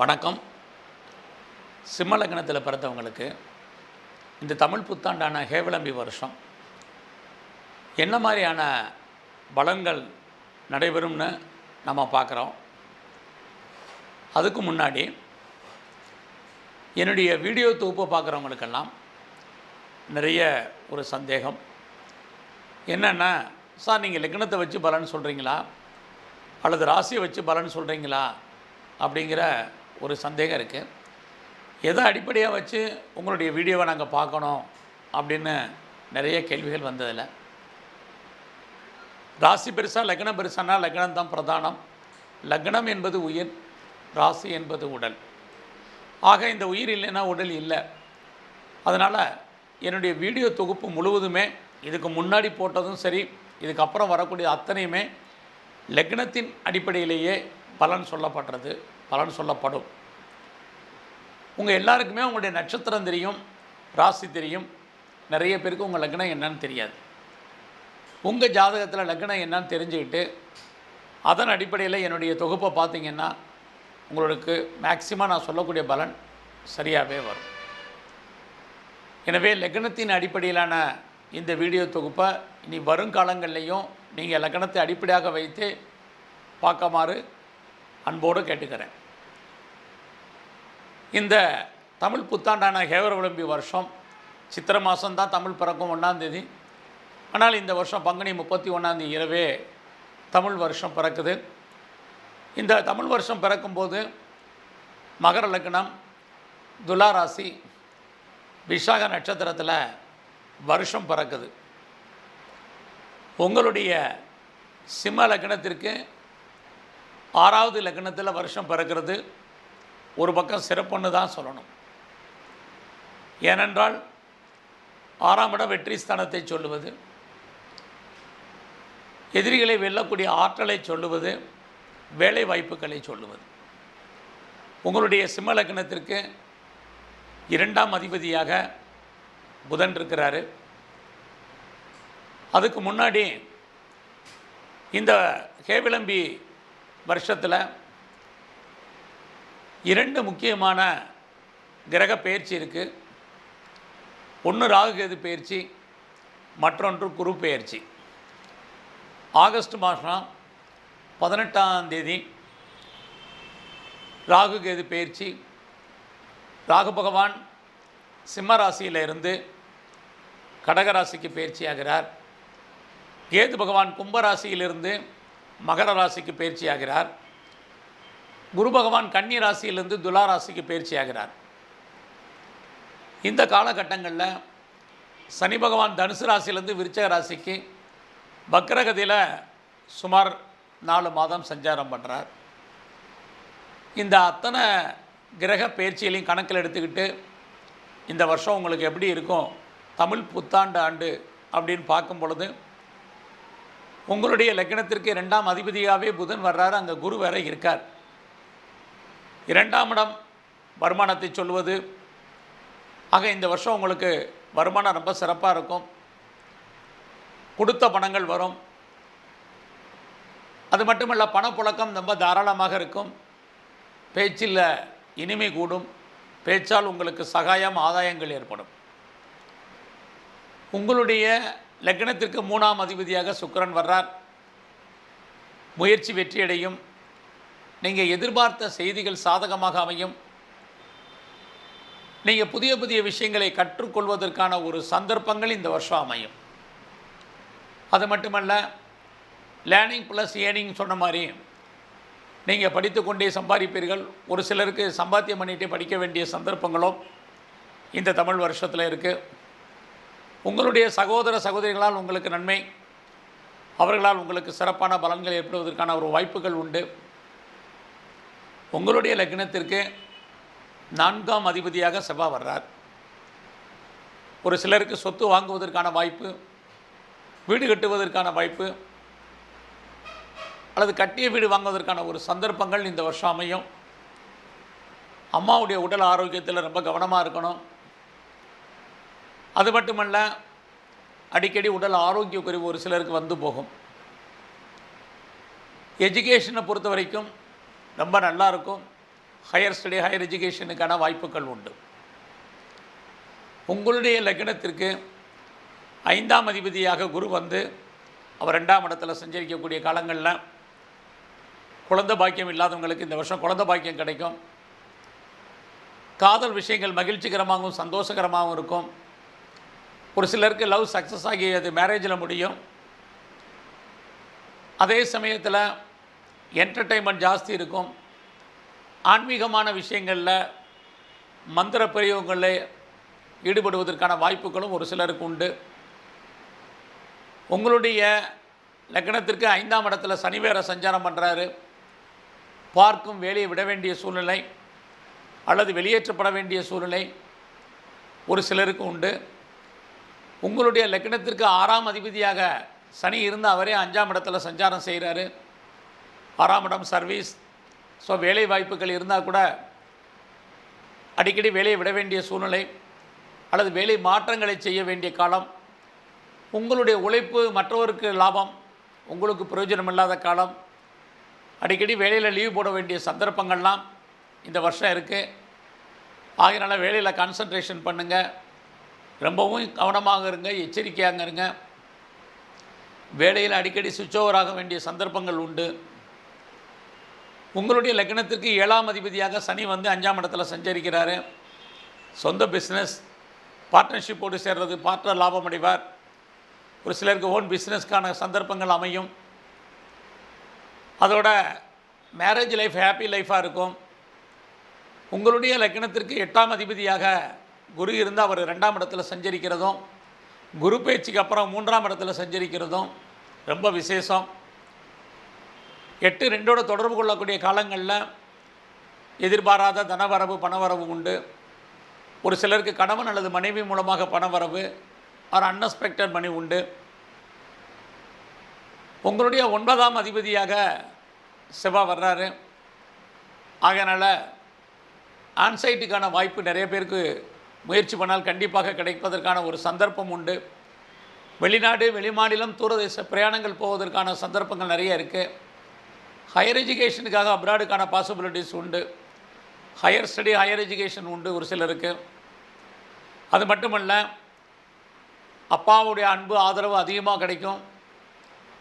வணக்கம். சிம்மலக்னத்தில் பிறந்தவங்களுக்கு இந்த தமிழ் புத்தாண்டான ஹேவலம்பி வருஷம் என்ன மாதிரியான பலன்கள் நடைபெறும்னு நம்ம பார்க்குறோம். அதுக்கு முன்னாடி என்னுடைய வீடியோ தொகுப்பை பார்க்குறவங்களுக்கெல்லாம் நிறைய ஒரு சந்தேகம். என்னென்னா சார் நீங்கள் லக்னத்தை வச்சு பலன் சொல்கிறீங்களா அல்லது ராசியை வச்சு பலன் சொல்கிறீங்களா அப்படிங்கிற ஒரு சந்தேகம் இருக்குது எதை அடிப்படையாக வச்சு உங்களுடைய வீடியோவை நாங்கள் பார்க்கணும் அப்படின்னு நிறைய கேள்விகள் வந்ததில்லை ராசி பெருசா லக்னம் பெருசானா லக்னம் தான் பிரதானம். லக்னம் என்பது உயிர் ராசி என்பது உடல். ஆக இந்த உயிர் இல்லைன்னா உடல் இல்லை. அதனால் என்னுடைய வீடியோ தொகுப்பு முழுவதுமே இதுக்கு முன்னாடி போட்டதும் சரி இதுக்கப்புறம் வரக்கூடிய அத்தனையுமே லக்னத்தின் அடிப்படையிலேயே பலன் சொல்லப்படுறது. பலன் சொல்லப்படும். உங்கள் எல்லாருக்குமே உங்களுடைய நட்சத்திரம் தெரியும் ராசி தெரியும். நிறைய பேருக்கு உங்கள் லக்னம் என்னன்னு தெரியாது. உங்கள் ஜாதகத்தில் லக்னம் என்னன்னு தெரிஞ்சுக்கிட்டு அதன் அடிப்படையில் என்னுடைய தொகுப்பை பார்த்தீங்கன்னா உங்களுக்கு மேக்சிமம் நான் சொல்லக்கூடிய பலன் சரியாகவே வரும். எனவே லக்னத்தின் அடிப்படையிலான இந்த வீடியோ தொகுப்பை இனி வருங்காலங்கள்லேயும் நீங்கள் லக்னத்தை அடிப்படையாக வைத்து பார்க்கமாறு அன்போடு கேட்டுக்கிறேன். இந்த தமிழ் புத்தாண்டான ஹேவர் விளம்பி வருஷம் சித்திரை மாதம்தான் தமிழ் பிறக்கும் ஒன்றாந்தேதி ஆனால் இந்த வருஷம் பங்குனி முப்பத்தி ஒன்றாந்தேதி இரவே தமிழ் வருஷம் பிறக்குது. இந்த தமிழ் வருஷம் பிறக்கும்போது மகர லக்னம் துலாராசி விசாக நட்சத்திரத்தில் வருஷம் பிறக்குது. உங்களுடைய சிம்ம லக்னத்திற்கு ஆறாவது லக்னத்தில் வருஷம் பிறக்கிறது. ஒரு பக்கம் சிறப்புன்னு தான் சொல்லணும். ஏனென்றால் ஆறாம் இடம் வெற்றி ஸ்தானத்தை சொல்லுவது. எதிரிகளை வெல்லக்கூடிய ஆற்றலை சொல்லுவது. வேலை வாய்ப்புகளை சொல்லுவது. உங்களுடைய சிம்ம லக்னத்திற்கு இரண்டாம் அதிபதியாக புதன் இருக்கிறாரு. அதுக்கு முன்னாடி இந்த கேவிளம்பி வருஷத்தில் இரண்டு முக்கியமான கிரக பயிற்சி இருக்குது ஒன்று ராகுகேது பயிற்சி மற்றொன்று குரு பயிற்சி. ஆகஸ்ட் மாதம் பதினெட்டாம் தேதி ராகுகேது பயிற்சி. ராகு பகவான் சிம்ம ராசியில் இருந்து கடகராசிக்கு பயிற்சி ஆகிறார் கேது பகவான் கும்பராசியிலிருந்து மகர ராசிக்கு பயிற்சியாகிறார். குரு பகவான் கன்னி ராசியிலிருந்து துலா ராசிக்கு பயிற்சி ஆகிறார் இந்த காலகட்டங்களில் சனி பகவான் தனுசு ராசியிலேருந்து விருச்சக ராசிக்கு பக்ரகதியில் சுமார் நாலு மாதம் சஞ்சாரம் பண்ணுறார் இந்த அத்தனை கிரக பயிற்சிகளையும் கணக்கில் எடுத்துக்கிட்டு இந்த வருஷம் உங்களுக்கு எப்படி இருக்கும்? தமிழ் புத்தாண்டு ஆண்டு அப்படின்னு பார்க்கும் பொழுது உங்களுடைய லக்னத்திற்கு இரண்டாம் அதிபதியாகவே புதன் வர்றாரு அங்கே குரு வேற இருக்கார். இரண்டாம் இடம் வருமானத்தை சொல்வது. ஆக இந்த வருஷம் உங்களுக்கு வருமானம் ரொம்ப சிறப்பாக இருக்கும். கொடுத்த பணங்கள் வரும். அது மட்டுமல்ல பணப்புழக்கம் ரொம்ப தாராளமாக இருக்கும். பேச்சில் இனிமை கூடும். பேச்சால் உங்களுக்கு சகாயம் ஆதாயங்கள் ஏற்படும். உங்களுடைய லக்னத்திற்கு மூணாம் அதிபதியாக சுக்கரன் வர்றார். முயற்சி வெற்றியடையும். நீங்கள் எதிர்பார்த்த செய்திகள் சாதகமாக அமையும். நீங்கள் புதிய புதிய விஷயங்களை கற்றுக்கொள்வதற்கான ஒரு சந்தர்ப்பங்கள் இந்த வருஷம் அமையும். அது மட்டுமல்ல லேர்னிங் ப்ளஸ் ஏர்னிங் சொன்ன மாதிரி நீங்கள் படித்துக்கொண்டே சம்பாதிப்பீர்கள். ஒரு சிலருக்கு சம்பாத்தியம் பண்ணிகிட்டே படிக்க வேண்டிய சந்தர்ப்பங்களும் இந்த தமிழ் வருஷத்தில் இருக்குது உங்களுடைய சகோதர சகோதரிகளால் உங்களுக்கு நன்மை. அவர்களால் உங்களுக்கு சிறப்பான பலன்கள் ஏற்படுவதற்கான ஒரு வாய்ப்புகள் உண்டு. உங்களுடைய லக்னத்திற்கு நான்காம் அதிபதியாக செவ்வாய் வர்றார். ஒரு சிலருக்கு சொத்து வாங்குவதற்கான வாய்ப்பு வீடு கட்டுவதற்கான வாய்ப்பு அல்லது கட்டிய வீடு வாங்குவதற்கான ஒரு சந்தர்ப்பங்கள் இந்த வருஷம் அமையும். அம்மாவுடைய உடல் ஆரோக்கியத்தில் ரொம்ப கவனமாக இருக்கணும். அது மட்டுமல்ல அடிக்கடி உடல் ஆரோக்கிய குறைவு ஒரு சிலருக்கு வந்து போகும். எஜுகேஷனை பொறுத்த வரைக்கும் ரொம்ப நல்லா இருக்கும். ஹையர் ஸ்டடி ஹையர் எஜுகேஷனுக்கான வாய்ப்புகள் உண்டு. உங்களுடைய லக்னத்திற்கு ஐந்தாம் அதிபதியாக குரு வந்து அவர் ரெண்டாம் இடத்துல சஞ்சரிக்கக்கூடிய காலங்களில் குழந்தை பாக்கியம் இல்லாதவங்களுக்கு இந்த வருஷம் குழந்தை பாக்கியம் கிடைக்கும். காதல் விஷயங்கள் மகிழ்ச்சிகரமாகவும் சந்தோஷகரமாகவும் இருக்கும். ஒரு சிலருக்கு லவ் சக்ஸஸ் ஆகி அது மேரேஜில் முடியும். அதே சமயத்தில் என்டர்டெயின்மெண்ட் ஜாஸ்தி இருக்கும். ஆன்மீகமான விஷயங்களில் மந்திர பிரயோகங்களில் ஈடுபடுவதற்கான வாய்ப்புகளும் ஒரு சிலருக்கு உண்டு. உங்களுடைய லக்னத்திற்கு ஐந்தாம் இடத்துல சனி வேற சஞ்சாரம் பண்ணுறாரு பார்க்கும் வேலையை விட வேண்டிய சூழ்நிலை அல்லது வெளியேற்றப்பட வேண்டிய சூழ்நிலை ஒரு சிலருக்கு உண்டு. உங்களுடைய லக்னத்திற்கு ஆறாம் அதிபதியாக சனி இருந்து அவரே அஞ்சாம் இடத்துல சஞ்சாரம் செய்கிறாரு. ஆறாம் இடம் சர்வீஸ். ஸோ வேலை வாய்ப்புகள் இருந்தால் கூட அடிக்கடி வேலையை விட வேண்டிய சூழ்நிலை அல்லது வேலை மாற்றங்களை செய்ய வேண்டிய காலம் உங்களுடைய உழைப்பு மற்றவருக்கு லாபம் உங்களுக்கு பிரயோஜனம் இல்லாத காலம் அடிக்கடி வேலையில் லீவ் போட வேண்டிய சந்தர்ப்பங்கள்லாம் இந்த வருஷம் இருக்குது ஆகையினால வேலையில் கான்சன்ட்ரேஷன் பண்ணுங்கள் ரொம்பவும் கவனமாக இருங்க எச்சரிக்கையாக இருங்க. வேலையில் அடிக்கடி சுவிட்ச் ஓவர் ஆக வேண்டிய சந்தர்ப்பங்கள் உண்டு. உங்களுடைய லக்னத்திற்கு ஏழாம் அதிபதியாக சனி வந்து அஞ்சாம் இடத்துல சஞ்சரிக்கிறாரு. சொந்த பிஸ்னஸ் பார்ட்னர்ஷிப்போடு சேர்றது பார்ட்னர் லாபம் அடைவார். ஒரு சிலருக்கு ஓன் பிஸ்னஸ்க்கான சந்தர்ப்பங்கள் அமையும். அதோட மேரேஜ் லைஃப் ஹாப்பி லைஃபாக இருக்கும். உங்களுடைய லக்னத்திற்கு எட்டாம் அதிபதியாக குரு இருந்தால் அவர் ரெண்டாம் இடத்துல சஞ்சரிக்கிறதும் குரு பேச்சுக்கு அப்புறம் மூன்றாம் இடத்துல சஞ்சரிக்கிறதும் ரொம்ப விசேஷம். எட்டு ரெண்டோட தொடர்பு கொள்ளக்கூடிய காலங்களில் எதிர்பாராத தனவரவு பணவரவு உண்டு. ஒரு சிலருக்கு கணவன் அல்லது மனைவி மூலமாக பணவரவு ஆர் அன்எக்ஸ்பெக்டட் மணி உண்டு. உங்களுடைய ஒன்பதாம் அதிபதியாக செவ்வாய் வர்றாரு. ஆகையனால ஆன்சைட்டுக்கான வாய்ப்பு நிறைய பேருக்கு முயற்சி பண்ணால் கண்டிப்பாக கிடைப்பதற்கான ஒரு சந்தர்ப்பம் உண்டு. வெளிநாடு வெளிமாநிலம் தூரதேச பிரயாணங்கள் போவதற்கான சந்தர்ப்பங்கள் நிறைய இருக்குது ஹையர் எஜுகேஷனுக்காக அப்ராடுக்கான பாசிபிலிட்டிஸ் உண்டு. ஹையர் ஸ்டடி ஹையர் எஜுகேஷன் உண்டு ஒரு சிலருக்கு. அது மட்டுமல்ல அப்பாவுடைய அன்பு ஆதரவு அதிகமாக கிடைக்கும்.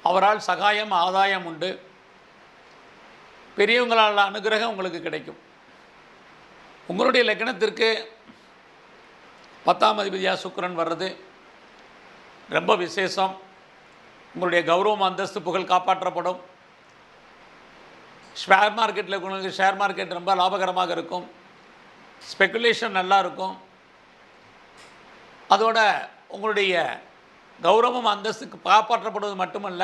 அவரால் சகாயம் ஆதாயம் உண்டு. பெரியவங்களால் அனுகிரகம் உங்களுக்கு கிடைக்கும். உங்களுடைய லக்னத்திற்கு பத்தாம் அதிபதியாக சுக்கரன் வர்றது ரொம்ப விசேஷம். உங்களுடைய கௌரவம் அந்தஸ்து புகழ் காப்பாற்றப்படும். ஷேர் மார்க்கெட்டில் உங்களுக்கு ஷேர் மார்க்கெட் ரொம்ப லாபகரமாக இருக்கும். ஸ்பெக்குலேஷன் நல்லா இருக்கும். அதோட உங்களுடைய கௌரவம் அந்தஸ்துக்கு காப்பாற்றப்படுவது மட்டுமல்ல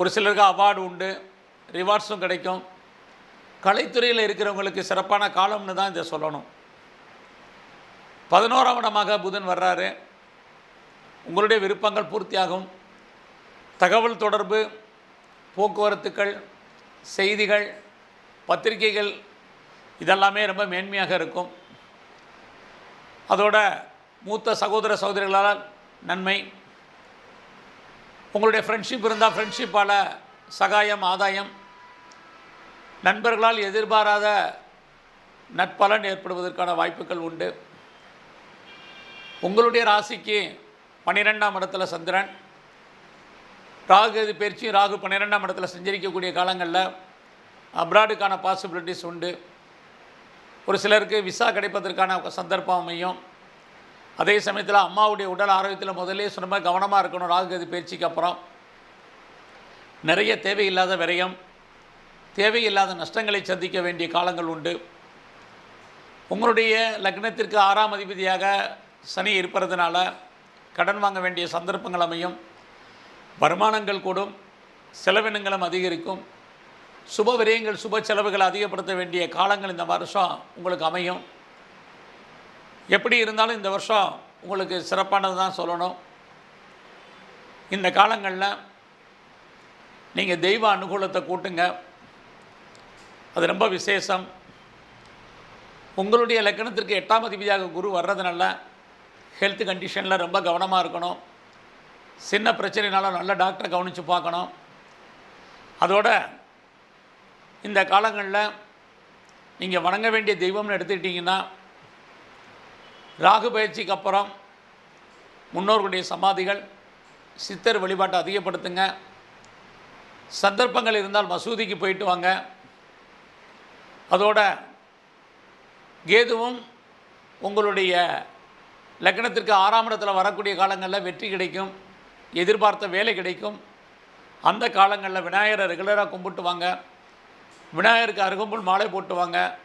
ஒரு சிலருக்கு அவார்டு உண்டு ரிவார்ட்ஸும் கிடைக்கும். கலைத்துறையில் இருக்கிறவங்களுக்கு சிறப்பான காலம்னு தான் இதை சொல்லணும். பதினோராம் இடமாக புதன் வர்றாரு. உங்களுடைய விருப்பங்கள் பூர்த்தியாகும். தகவல் தொடர்பு போக்குவரத்துக்கள் செய்திகள் பத்திரிகைகள் இதெல்லாமே ரொம்ப மேன்மையாக இருக்கும். அதோட மூத்த சகோதர சகோதரிகளால் நன்மை. உங்களுடைய ஃப்ரெண்ட்ஷிப் இருந்தால் ஃப்ரெண்ட்ஷிப்பால் சகாயம் ஆதாயம். நண்பர்களால் எதிர்பாராத நட்பலன் ஏற்படுவதற்கான வாய்ப்புகள் உண்டு. உங்களுடைய ராசிக்கு பன்னிரெண்டாம் இடத்துல சந்திரன். ராகு இது பயிற்சி ராகு பன்னிரெண்டாம் இடத்துல சஞ்சரிக்கக்கூடிய காலங்களில் அப்ராடுக்கான பாசிபிலிட்டிஸ் உண்டு. ஒரு சிலருக்கு விசா கிடைப்பதற்கான சந்தர்ப்பம் அமையும். அதே சமயத்தில் அம்மாவுடைய உடல் ஆரோக்கியத்தில் முதலே சொன்ன கவனமாக இருக்கணும். ராகு இது பயிற்சிக்கு அப்புறம். நிறைய தேவையில்லாத விரயம் தேவையில்லாத நஷ்டங்களை சந்திக்க வேண்டிய காலங்கள் உண்டு. உங்களுடைய லக்னத்திற்கு ஆறாம் அதிபதியாக சனி இருப்பதுனால கடன் வாங்க வேண்டிய சந்தர்ப்பங்கள் அமையும். வருமானங்கள் கூடும். செலவினங்களும் அதிகரிக்கும். சுப விரயங்கள் சுப செலவுகளை அதிகப்படுத்த வேண்டிய காலங்கள் இந்த வருஷம் உங்களுக்கு அமையும். எப்படி இருந்தாலும் இந்த வருஷம் உங்களுக்கு சிறப்பானது தான் சொல்லணும். இந்த காலங்களில் நீங்கள் தெய்வ அனுகூலத்தை கூட்டுங்க. அது ரொம்ப விசேஷம். உங்களுடைய லக்கணத்திற்கு எட்டாம் அதிபதியாக குரு வர்றதுனால ஹெல்த் கண்டிஷனில் ரொம்ப கவனமாக இருக்கணும். சின்ன பிரச்சனைனாலும் நல்ல டாக்டரை கவனித்து பார்க்கணும். அதோட இந்த காலங்களில் நீங்கள் வணங்க வேண்டிய தெய்வம்னு எடுத்துக்கிட்டிங்கன்னா ராகு பயிற்சிக்கு அப்புறம் முன்னோர்களுடைய சமாதிகள் சித்தர் வழிபாட்டை அதிகப்படுத்துங்க. சந்தர்ப்பங்கள் இருந்தால் மசூதிக்கு போயிட்டு வாங்க. அதோட கேதுவும் உங்களுடைய லக்னத்திற்கு ஆறாம் இடத்துல வரக்கூடிய காலங்களில் வெற்றி கிடைக்கும் எதிர்பார்த்த வேலை கிடைக்கும். அந்த காலங்களில் விநாயகரை ரெகுலராக கும்பிட்டு வாங்க விநாயகருக்கு அருகம்புல் மாலை போட்டு வாங்க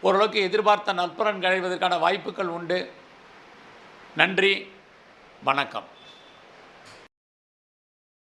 ஓரளவுக்கு எதிர்பார்த்த நற்பலன் கழிவதற்கான வாய்ப்புகள் உண்டு. நன்றி. வணக்கம்.